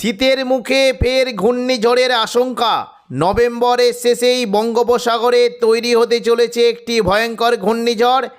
শীতের মুখে ফের ঘূর্ণিঝড়ের আশঙ্কা। নভেম্বরের শেষেই বঙ্গোপসাগরে তৈরি হতে চলেছে একটি ভয়ঙ্কর ঘূর্ণিঝড়।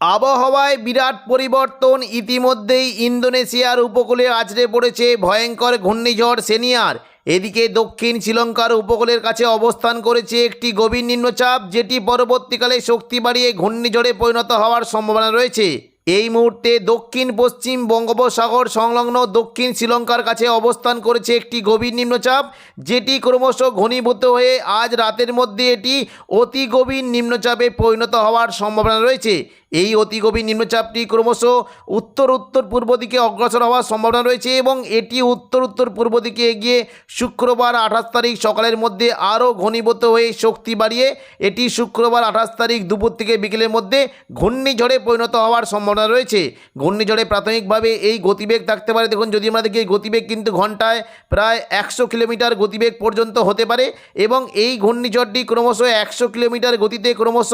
আবহাওয়ায় বিরাট পরিবর্তন ইতিমধ্যেই ইন্দোনেশিয়ার উপকূলে আছড়ে পড়েছে ভয়ঙ্কর ঘূর্ণিঝড় সেনিয়ার। এদিকে দক্ষিণ শ্রীলঙ্কার উপকূলের কাছে অবস্থান করেছে একটি গভীর নিম্নচাপ, যেটি পরবর্তীকালে শক্তি বাড়িয়ে ঘূর্ণিঝড়ে পরিণত হওয়ার সম্ভাবনা রয়েছে। এই মুহূর্তে দক্ষিণ, পশ্চিম বঙ্গোপসাগর সংলগ্ন দক্ষিণ শ্রীলঙ্কার কাছে অবস্থান করেছে একটি গভীর নিম্নচাপ, যেটি ক্রমশ ঘনীভূত হয়ে আজ রাতের মধ্যে এটি অতি গভীর নিম্নচাপে পরিণত হওয়ার সম্ভাবনা রয়েছে। এই অতি গভীর নিম্নচাপটি ক্রমশ উত্তর উত্তর পূর্ব দিকে অগ্রসর হওয়ার সম্ভাবনা রয়েছে এবং এটি উত্তর উত্তর পূর্ব দিকে এগিয়ে শুক্রবার আঠাশ তারিখ সকালের মধ্যে আরও ঘনীভূত হয়ে শক্তি বাড়িয়ে এটি শুক্রবার আঠাশ তারিখ দুপুর থেকে বিকেলের মধ্যে ঘূর্ণিঝড়ে পরিণত হওয়ার সম্ভাবনা রয়েছে। ঘূর্ণিঝড়ে প্রাথমিকভাবে এই গতিবেগ থাকতে পারে। দেখুন, যদি আমরা দেখি, এই গতিবেগ কিন্তু ঘন্টায় প্রায় একশো কিলোমিটার গতিবেগ পর্যন্ত হতে পারে এবং এই ঘূর্ণিঝড়টি ক্রমশ একশো কিলোমিটার গতিতে ক্রমশ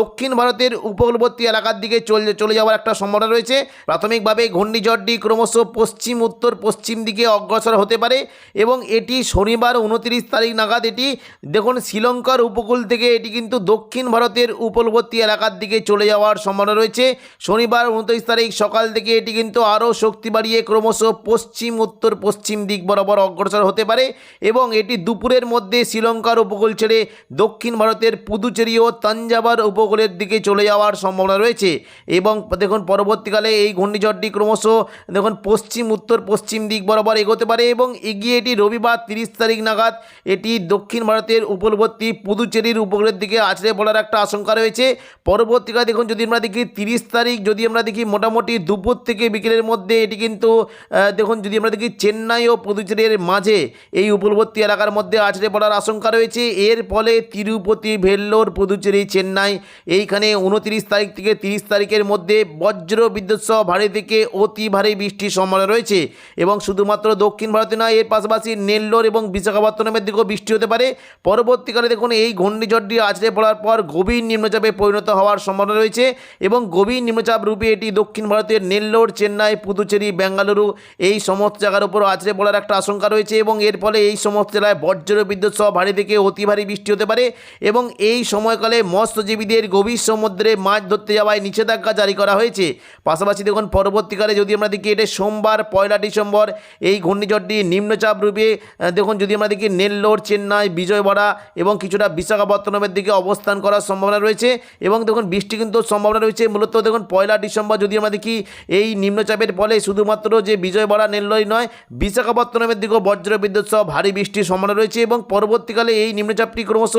দক্ষিণ ভারতের উপকূলবর্তী এলাকার দিকে চলে চলে যাওয়ার একটা সম্ভাবনা রয়েছে। প্রাথমিকভাবে ঘূর্ণিঝড়টি ক্রমশ পশ্চিম, উত্তর, পশ্চিম দিকে অগ্রসর হতে পারে এবং এটি শনিবার উনত্রিশ তারিখ নাগাদ এটি, দেখুন, শ্রীলঙ্কার উপকূল থেকে এটি কিন্তু দক্ষিণ ভারতের উপকূলবর্তী এলাকার দিকে চলে যাওয়ার সম্ভাবনা রয়েছে। শনিবার উনত্রিশ তারিখ সকাল থেকে এটি কিন্তু আরও শক্তি বাড়িয়ে ক্রমশ পশ্চিম, উত্তর, পশ্চিম দিক বরাবর অগ্রসর হতে পারে এবং এটি দুপুরের মধ্যে শ্রীলঙ্কার উপকূল ছেড়ে দক্ষিণ ভারতের পুদুচেরি ও তাঞ্জাবার উপকূলের দিকে চলে যাওয়ার সম্ভাবনা রয়েছে। এবং দেখুন, পরবর্তীকালে এই ঘূর্ণিঝড়টি ক্রমশ, দেখুন, পশ্চিম, উত্তর, পশ্চিম দিক বরাবর এগোতে পারে এবং এগিয়ে এটি রবিবার তিরিশ তারিখ নাগাদ এটি দক্ষিণ ভারতের উপকূলবর্তী পুদুচেরির উপকূলের দিকে আছড়ে পড়ার একটা আশঙ্কা রয়েছে। পরবর্তীকালে দেখুন, যদি আমরা দেখি তিরিশ তারিখ, যদি আমরা দেখি মোটামুটি দুপুর থেকে বিকেলের মধ্যে এটি কিন্তু দেখুন, যদি আমরা দেখি চেন্নাই ও পুদুচেরির মাঝে এই উপকূলবর্তী এলাকার মধ্যে আছড়ে পড়ার আশঙ্কা রয়েছে। এর ফলে তিরুপতি, ভেল্লোর, পুদুচেরি, চেন্নাই এইখানে উনত্রিশ তারিখ থেকে তিরিশ তারিখের মধ্যে বজ্র বিদ্যুৎ সহ ভারী থেকে অতি ভারী বৃষ্টির সম্ভাবনা রয়েছে এবং শুধুমাত্র দক্ষিণ ভারতে নয়, এর পাশাপাশি নেল্লোর এবং বিশাখাপত্তনমের দিকেও বৃষ্টি হতে পারে। পরবর্তীকালে দেখুন, এই ঘূর্ণিঝড়টি আছড়ে পড়ার পর গভীর নিম্নচাপে পরিণত হওয়ার সম্ভাবনা রয়েছে এবং গভীর নিম্নচাপ রূপে এটি দক্ষিণ ভারতের নেল্লোর, চেন্নাই, পুদুচেরি, বেঙ্গালুরু এই সমস্ত জায়গার উপর আছড়ে পড়ার একটা আশঙ্কা রয়েছে এবং এর ফলে এই সমস্ত জেলায় বজ্র বিদ্যুৎ সহ ভারী থেকে অতি ভারী বৃষ্টি হতে পারে এবং এই সময়কালে মৎস্যজীবীদের গভীর সমুদ্রে মাছ ধরতে যাওয়ায় নিষেধাজ্ঞা জারি করা হয়েছে। পাশাপাশি দেখুন, পরবর্তীকালে যদি আমরা দেখি, এটা সোমবার, পয়লা ডিসেম্বর, এই ঘূর্ণিঝড়টি নিম্নচাপ রূপে দেখুন, যদি আমরা দেখি, নেল্লোর, চেন্নাই বিজয়বাড়া এবং কিছুটা বিশাখাপত্তনমের দিকে অবস্থান করার সম্ভাবনা রয়েছে এবং দেখুন, বৃষ্টি কিন্তু সম্ভাবনা রয়েছে। মূলত দেখুন, পয়লা ডিসেম্বর যদি আমরা দেখি, এই নিম্নচাপের ফলে শুধুমাত্র যে বিজয়বাড়া নেল্লোই নয়, বিশাখাপত্তনমের দিকেও বজ্র বিদ্যুৎ সহ ভারী বৃষ্টির সম্ভাবনা রয়েছে এবং পরবর্তীকালে এই নিম্নচাপটি ক্রমশ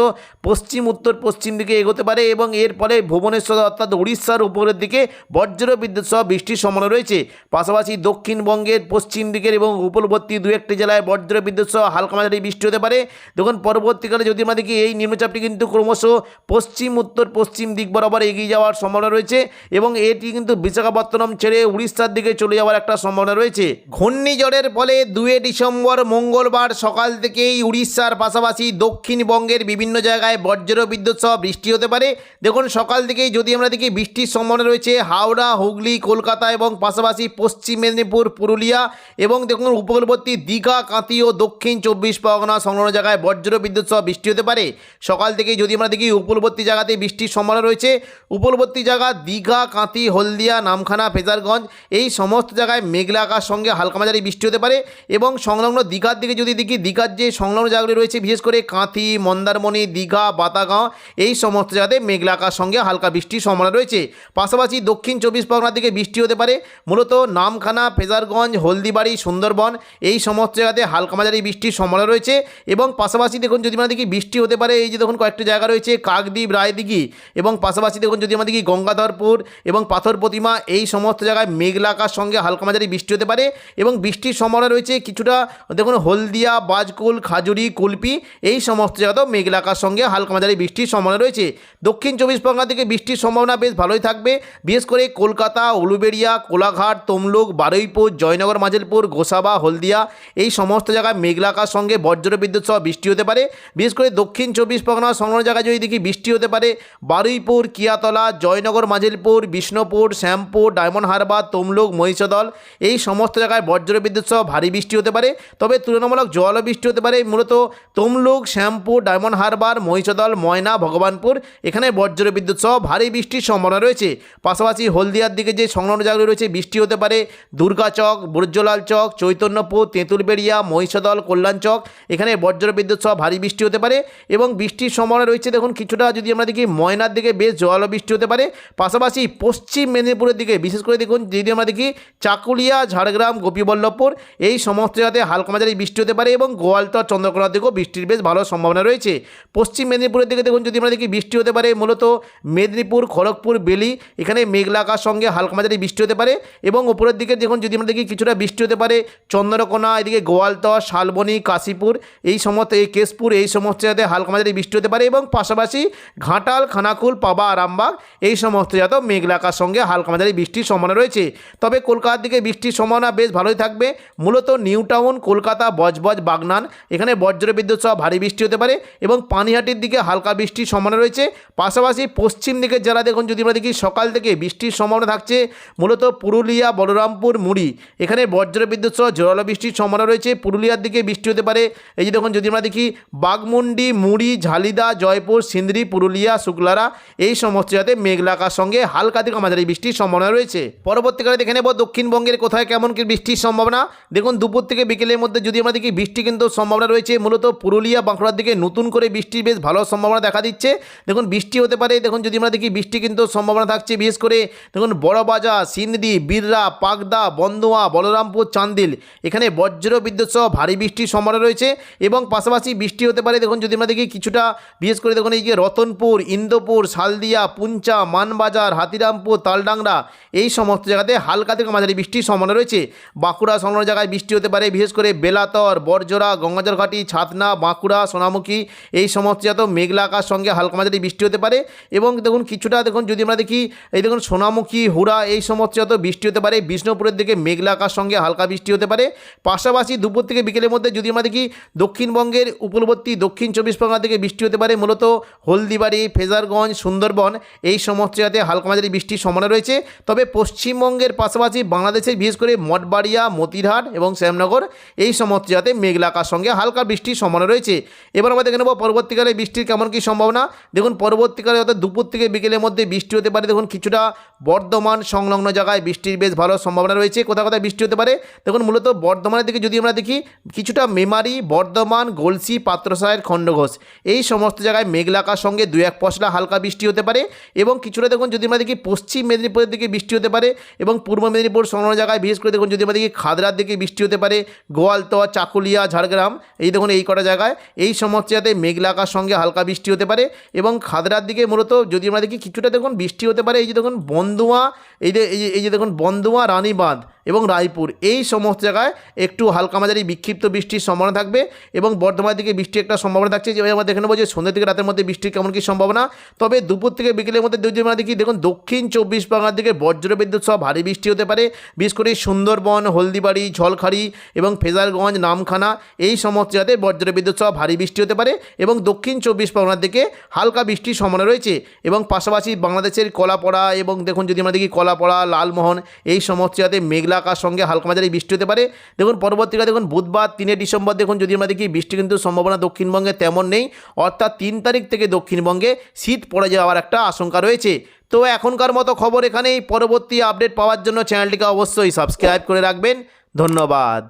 পশ্চিম উত্তর পশ্চিম দিকে এগোতে পারে এবং এর ফলে ভুবনেশ্বর অর্থাৎ উড়িষ্যার উপরের দিকে বজ্র বিদ্যুৎ সহ বৃষ্টির সম্ভাবনা রয়েছে। পাশাপাশি দক্ষিণবঙ্গের, পশ্চিম দিকের এবং উপকূলবর্তী দু একটি জেলায় বজ্র বিদ্যুৎ সহ হালকা মাঝারি বৃষ্টি হতে পারে। দেখুন, পরবর্তীকালে যদি আমরা দেখি, এই নিম্নচাপটি কিন্তু ক্রমশ পশ্চিম, উত্তর, পশ্চিম দিক বরাবর এগিয়ে যাওয়ার সম্ভাবনা রয়েছে এবং এটি কিন্তু বিশাখাপত্তনম ছেড়ে উড়িষ্যার দিকে চলে যাওয়ার একটা সম্ভাবনা রয়েছে। ঘূর্ণিঝড়ের ফলে দুয়ে ডিসেম্বর, মঙ্গলবার সকাল থেকেই উড়িষ্যার পাশাপাশি দক্ষিণবঙ্গের বিভিন্ন জায়গায় বজ্র বিদ্যুৎ সহ বৃষ্টি হতে পারে। দেখুন, সকাল থেকেই যদি আমরা দেখি বৃষ্টির সম্ভাবনা রয়েছে। হাওড়া, হুগলি, কলকাতা এবং পাশাপাশি পশ্চিম মেদিনীপুর, পুরুলিয়া এবং দেখুন উপকূলবর্তী দীঘা কাঁতি ও দক্ষিণ চব্বিশ পরগনা সংলগ্ন জায়গায় বজ্র বিদ্যুৎ সহ বৃষ্টি হতে পারে। সকাল থেকেই যদি আমরা দেখি উপকূলবর্তী জায়গাতে বৃষ্টির সম্ভাবনা রয়েছে। উপকূলবর্তী জায়গা দীঘা কাঁতি হলদিয়া, নামখানা, ফেজারগঞ্জ এই সমস্ত জায়গায় মেঘলা আকাশ সঙ্গে হালকা মাঝারি বৃষ্টি হতে পারে এবং সংলগ্ন দীঘার দিকে যদি দেখি, দীঘার যে সংলগ্ন জায়গাগুলি রয়েছে, বিশেষ করে কাঁথি, মন্দারমণি, দীঘা, বাতাগাঁও, এই সমস্ত জায়গাতে মেঘলা আকাশ সঙ্গে হালকা বৃষ্টির সম্ভাবনা রয়েছে। রয়েছে পাশাপাশি দক্ষিণ চব্বিশ পরগনার দিকে বৃষ্টি হতে পারে। মূলত নামখানা, ফেজারগঞ্জ, হলদিবাড়ি, সুন্দরবন এই সমস্ত জায়গাতে হালকা মাঝারি বৃষ্টির সম্ভাবনা রয়েছে এবং পাশাপাশি দেখুন যদি আমরা দেখি বৃষ্টি হতে পারে, এই যে দেখুন কয়েকটি জায়গা রয়েছে, কাকদ্বীপ, রায়দিঘি এবং পাশাপাশি দেখুন যদি আমরা দেখি গঙ্গাধরপুর এবং পাথর প্রতিমা এই সমস্ত জায়গায় মেঘলাকার সঙ্গে হালকা মাঝারি বৃষ্টি হতে পারে এবং বৃষ্টির সম্ভাবনা রয়েছে কিছুটা দেখুন হলদিয়া, বাজকুল, খাজুরি, কুলপি এই সমস্ত জায়গাতেও মেঘলাকার সঙ্গে হালকা মাঝারি বৃষ্টির সম্ভাবনা রয়েছে। দক্ষিণ চব্বিশ পরগনা থেকে বৃষ্টির সম্ভাবনা বেশ ভালোই থাকবে। বিশেষ করে কলকাতা, উলুবেড়িয়া, কোলাঘাট, তমলুক, বারুইপুর, জয়নগর মাজেলপুর গোসাবা, হলদিয়া এই সমস্ত জায়গায় মেঘলাকার সঙ্গে বজ্র বিদ্যুৎ সহ বৃষ্টি হতে পারে। বিশেষ করে দক্ষিণ চব্বিশ পরগনা সংলগ্ন জায়গায় যদি দেখি বৃষ্টি হতে পারে, বারুইপুর, কিয়াতলা, জয়নগর মাজেলপুর বিষ্ণুপুর, শ্যামপুর, ডায়মন্ড হারবার, তমলুক, মহিষদল এই সমস্ত জায়গায় বজ্র বিদ্যুৎ সহ ভারী বৃষ্টি হতে পারে। তবে তুলনামূলক জল বৃষ্টি হতে পারে মূলত তমলুক, শ্যামপুর, ডায়মন্ড হারবার, মহিষদল, ময়না, ভগবানপুর এখানে বজ্র বিদ্যুৎ সহ ভারী বৃষ্টির সম্ভাবনা রয়েছে। পাশাপাশি হলদিয়ার দিকে যে সংলগ্ন জায়গাগুলো রয়েছে, বৃষ্টি হতে পারে। দুর্গাচক বুর্জলাল চক, চৈতন্যপুর, তেঁতুলবেড়িয়া, মহিষদল, কল্যাণ চক, এখানে বজ্র বিদ্যুৎ সহ ভারী বৃষ্টি হতে পারে এবং বৃষ্টির সম্ভাবনা রয়েছে। দেখুন, কিছুটা যদি আমরা দেখি, ময়নার দিকে বেশ জল বৃষ্টি হতে পারে। পাশাপাশি পশ্চিম মেদিনীপুরের দিকে, বিশেষ করে দেখুন, যদি আমরা দেখি, চাকুলিয়া, ঝাড়গ্রাম, গোপীবল্লভপুর, এই সমস্ত জায়গাতে হালকা মাঝারি বৃষ্টি হতে পারে এবং গোয়ালতর, চন্দ্রকোনার দিকেও বৃষ্টির বেশ ভালো সম্ভাবনা রয়েছে। পশ্চিম মেদিনীপুরের দিকে দেখুন, যদি আমরা দেখি, বৃষ্টি হতে পারে, মূলত মেদিনীপুর, খড়গপুর বেলি, এখানে মেঘলা আকার সঙ্গে হালকা মাঝারি বৃষ্টি হতে পারে এবং উপরের দিকে দেখুন যদি আমরা দেখি কিছুটা বৃষ্টি হতে পারে, চন্দ্রকোনা, এদিকে গোয়ালতর, শালবনি, কাশীপুর, এই সমস্ত, এই কেশপুর, এই সমস্ত জায়গাতে হালকা মাঝারি বৃষ্টি হতে পারে এবং পাশাপাশি ঘাটাল, খানাকুল, পাবা, আরামবাগ, এই সমস্ত জায়গাতেও মেঘলা আকার সঙ্গে হালকা মাঝারি বৃষ্টির সম্ভাবনা রয়েছে। তবে কলকাতার দিকে বৃষ্টির সম্ভাবনা বেশ ভালোই থাকবে। মূলত নিউ টাউন, কলকাতা, বজবজ, বাগনান, এখানে বজ্র বিদ্যুৎ সহ ভারী বৃষ্টি হতে পারে এবং পানিহাটির দিকে হালকা বৃষ্টির সম্ভাবনা রয়েছে। পাশাপাশি পশ্চিম দিকের যারা দেখুন যদি আমরা দেখি সকাল থেকে বৃষ্টির সম্ভাবনা থাকছে, মূলত পুরুলিয়া, বলরামপুর, মুড়ি। এখানে বজ্র বিদ্যুৎ সহ জোরালো বৃষ্টির সম্ভাবনা রয়েছে। পুরুলিয়ার দিকে বৃষ্টি হতে পারে। এই যে দেখুন, যদি আমরা দেখি বাগমুন্ডি মুড়ি, ঝালিদা, জয়পুর, সিন্দ্রি, পুরুলিয়া, শুক্লারা, এই সমস্ত জায়গাতে মেঘলাকার সঙ্গে হালকা থেকে মাঝারি বৃষ্টির সম্ভাবনা রয়েছে। পরবর্তীকালে দেখে নেব দক্ষিণবঙ্গের কোথায় কেমন কি বৃষ্টির সম্ভাবনা। দেখুন, দুপুর থেকে বিকেলের মধ্যে যদি আমরা দেখি বৃষ্টি কিন্তু সম্ভাবনা রয়েছে। মূলত পুরুলিয়া, বাঁকুড়ার দিকে নতুন করে বৃষ্টির বেশ ভালো সম্ভাবনা দেখা দিচ্ছে। দেখুন, বৃষ্টি হতে পারে। দেখুন, যদি আমরা দেখি বৃষ্টি কিন্তু সম্ভাবনা থাকছে। বিশেষ করে দেখুন, বড়বাজার, সিন্দি বীররা পাকদা বন্দুয়া বলরামপুর, চান্দিল। এখানে বজ্র বিদ্যুৎ সহ ভারী বৃষ্টির সম্ভাবনা রয়েছে এবং পাশাপাশি বৃষ্টি হতে পারে। দেখুন, যদি আমরা দেখি কিছুটা, বিশেষ করে দেখুন, এই যে রতনপুর, ইন্দোপুর, শালদিয়া, পুঞ্চা, মানবাজার, হাতিরামপুর, তালডাংরা, এই সমস্ত জায়গাতে হালকা থেকে মাঝারি বৃষ্টির সম্ভাবনা রয়েছে। বাঁকুড়া সংলগ্ন জায়গায় বৃষ্টি হতে পারে। বিশেষ করে বেলাতর, বরজোড়া গঙ্গাজলঘাটি ছাতনা, বাঁকুড়া, সোনামুখী, এই সমস্ত জাত মেঘলা আকার সঙ্গে হালকা মাঝারি বৃষ্টি হতে পারে। এবং দেখুন, কিছুটা দেখুন, যদি আমরা দেখি, এই দেখুন সোনামুখী, হুড়া, এই সমস্ত বৃষ্টি হতে পারে। বিষ্ণুপুরের দিকে মেঘলা আকার সঙ্গে হালকা বৃষ্টি হতে পারে। পাশাপাশি দুপুর থেকে বিকেলের মধ্যে যদি আমরা দেখি, দক্ষিণবঙ্গের উপকূলবর্তী, দক্ষিণ চব্বিশ পরগনা থেকে বৃষ্টি হতে পারে। মূলত হলদিবাড়ি, ফেজারগঞ্জ, সুন্দরবন, এই সমস্ত জায়গাতে হালকা মাঝারি বৃষ্টির সম্ভাবনা রয়েছে। তবে পশ্চিমবঙ্গের পাশাপাশি বাংলাদেশের বিশেষ করে মঠবাড়িয়া, মতিরহাট এবং শ্যামনগর, এই সমস্ত জায়গাতে মেঘলা আকার সঙ্গে হালকা বৃষ্টির সম্ভাবনা রয়েছে। এবার আমরা দেখে নেব পরবর্তীকালে বৃষ্টির কেমন কী সম্ভাবনা। দেখুন, পরবর্তীকালে অর্থাৎ দুপুর থেকে বিকেলের মধ্যে বৃষ্টি হতে পারে। দেখুন, কিছুটা বর্ধমান সংলগ্ন জায়গায় বৃষ্টির বেশ ভালো সম্ভাবনা রয়েছে। কোথাও কোথায় বৃষ্টি হতে পারে? দেখুন, মূলত বর্ধমানের দিকে যদি আমরা দেখি, কিছুটা মেমারি, বর্ধমান, গলসি পাত্রসায়ের খণ্ডঘোষ, এই সমস্ত জায়গায় মেঘলাকার সঙ্গে দু এক পশলা হালকা বৃষ্টি হতে পারে এবং কিছুটা দেখুন, যদি আমরা দেখি পশ্চিম মেদিনীপুরের দিকে বৃষ্টি হতে পারে এবং পূর্ব মেদিনীপুর সংলগ্ন জায়গায়, বিশেষ করে দেখুন, যদি আমরা দেখি খাদরার দিকে বৃষ্টি হতে পারে, গোয়ালতোয়া, চাকুলিয়া, ঝাড়গ্রাম, এই দেখুন, এই কটা জায়গায়, এই সমস্ত জায়গাতে মেঘলাকার সঙ্গে হালকা বৃষ্টি হতে পারে এবং খাদরার দিকে মূলত যদি আমরা দেখি, কিছুটা দেখুন বৃষ্টি হতে পারে। এই যে দেখুন বন্দুয়া এই যে এই যে- দেখুন বন্দুয়া রানীবাঁধ। এবং রায়পুর। এই সমস্ত জায়গায় একটু হালকা মাঝারি বিক্ষিপ্ত বৃষ্টির সম্ভাবনা থাকবে এবং বর্ধমানের দিকে বৃষ্টি একটা সম্ভাবনা থাকছে। যে আমরা দেখে নেব যে সন্ধ্যে থেকে রাতের মধ্যে বৃষ্টির কেমন কী সম্ভাবনা। তবে দুপুর থেকে বিকেলের মধ্যে যদি আমরা দেখি দেখুন দক্ষিণ চব্বিশ পরগনার দিকে বজ্র বিদ্যুৎ সহ ভারী বৃষ্টি হতে পারে। বিশেষ করে সুন্দরবন, হলদিবাড়ি, ঝলখাড়ি এবং ফেজারগঞ্জ নামখানা এই সমস্ত জায়গাতে বজ্র বিদ্যুৎ সহ ভারী বৃষ্টি হতে পারে এবং দক্ষিণ চব্বিশ পরগনার দিকে হালকা বৃষ্টির সম্ভাবনা রয়েছে এবং পাশাপাশি বাংলাদেশের কলাপড়া এবং দেখুন যদি আমরা দেখি কলাপড়া, লালমোহন এই সমস্ত জায়গাতে মেঘলা আকার সঙ্গে হালকা মাঝারি বৃষ্টি হতে পারে। দেখুন, পরবর্তীকালে দেখুন, বুধবার তিনে ডিসেম্বর, দেখুন, যদি আমরা দেখি বৃষ্টি কিন্তু সম্ভাবনা দক্ষিণবঙ্গে তেমন নেই। অর্থাৎ তিন তারিখ থেকে দক্ষিণবঙ্গে শীত পড়ে যাওয়ার একটা আশঙ্কা রয়েছে। তো এখনকার মতো খবর এখানেই। পরবর্তী আপডেট পাওয়ার জন্য চ্যানেলটিকে অবশ্যই সাবস্ক্রাইব করে রাখবেন। ধন্যবাদ।